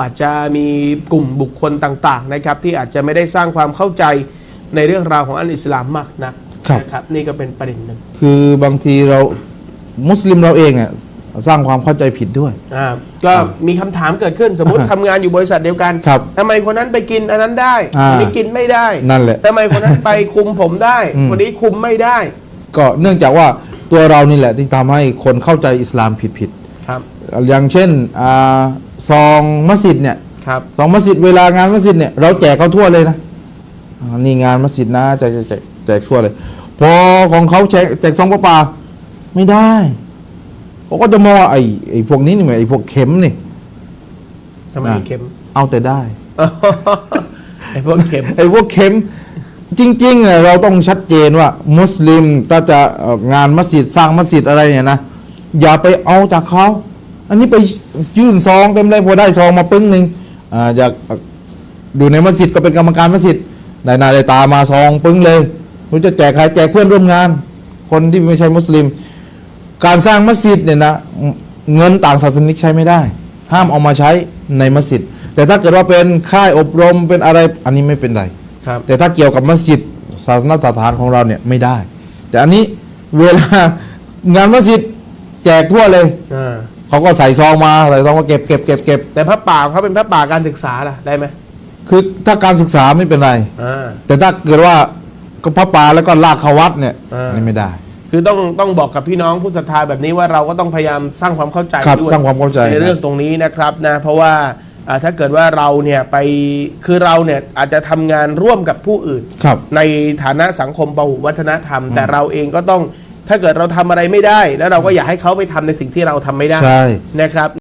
อาจจะมีกลุ่มบุคคลต่างๆนะครับที่อาจจะไม่ได้สร้างความเข้าใจในเรื่องราวของอันอิสลามมากนักครับ นะครับนี่ก็เป็นประเด็นหนึ่งคือบางทีเรามุสลิมเราเองเนี่ยสร้างความเข้าใจผิดด้วย อ่าก็มีคำถามเกิดขึ้นสมมติอ่าทำงานอยู่บริษัทเดียวกันครับทำไมคนนั้นไปกินอันนั้นได้อ่าคนนี้กินไม่ได้นั่นแหละทำไมคนนั้นไปคุมผมได้ อืม คนนี้คุมไม่ได้ก็เนื่องจากว่าตัวเรานี่แหละที่ทำให้คนเข้าใจอิสลามผิดผิดครับๆ อย่างเช่นอาซองมัสยิดเนี่ยครับ ซองมัสยิดเวลางานมัสยิดเนี่ยเราแจกเขาทั่วเลยนะอ่านี่งานมัสยิดนะแจกแจกแจกแจกทั่วเลย พอของเขาแจกแจกซองประปาไม่ได้เขาก็จะมองว่าไอ้ไอ้พวกนี้นี่เหมือนไอ้พวกเข็มนี่ ทำไมอ่าเข็ม เอาแต่ได้ ไอ้พวกเข็ม ไอ้พวกเข็มจริงๆอะเราต้องชัดเจนว่า มุสลิมถ้าจะเอ่องานมัสยิดสร้างมัสยิดอะไรเนี่ยนะ อย่าไปเอาจากเขา อันนี้ไปยื่นซองเต็มเลยพอได้ซองมาปึ้งหนึ่งอ่าอยากอยู่ในมัสยิดก็เป็นกรรมการมัสยิดได้หนาได้ตามาซองปึ้งเลยรู้จะแจกใครแจกเพื่อนร่วมงาน คนที่ไม่ใช่มุสลิม การสร้างมัสยิดเนี่ยนะเงินต่างศาสนิกใช้ไม่ได้ ห้ามเอามาใช้ในมัสยิด แต่ถ้าเกิดว่าเป็นค่ายอบรมเป็นอะไรอันนี้ไม่เป็นไรครับแต่ถ้าเกี่ยวกับมัสยิดศาสนสถานของเราเนี่ยไม่ได้ แต่อันนี้เวลางานมัสยิดแจกทั่วเลยอ่า เขาก็ใส่ซองมาใส่ซองมาเก็บเก็บเก็บเก็บแต่พระป่าเขาเป็นพระป่าการศึกษาล่ะได้ไหมคือถ้าการศึกษาไม่เป็นไร อ่า แต่ถ้าเกิดว่าก็พระป่าแล้วก็ลากเข้าวัดเนี่ยอ่าอันนี่ไม่ได้ คือต้องต้องบอกกับพี่น้องผู้ศรัทธาแบบนี้ว่าเราก็ต้องพยายามสร้างความเข้าใจครับด้วยสร้างความเข้าใจในเรื่องตรงนี้นะครับนะเพราะว่าอ่าถ้าเกิดว่าเราเนี่ยไปคือเราเนี่ยอาจจะทำงานร่วมกับผู้อื่น ครับในฐานะสังคมปหุวัฒนธรรม แต่เราเองก็ต้อง ถ้าเกิดเราทำอะไรไม่ได้ แล้วเราก็อยากให้เขาไปทำในสิ่งที่เราทำไม่ได้ใช่ นะครับ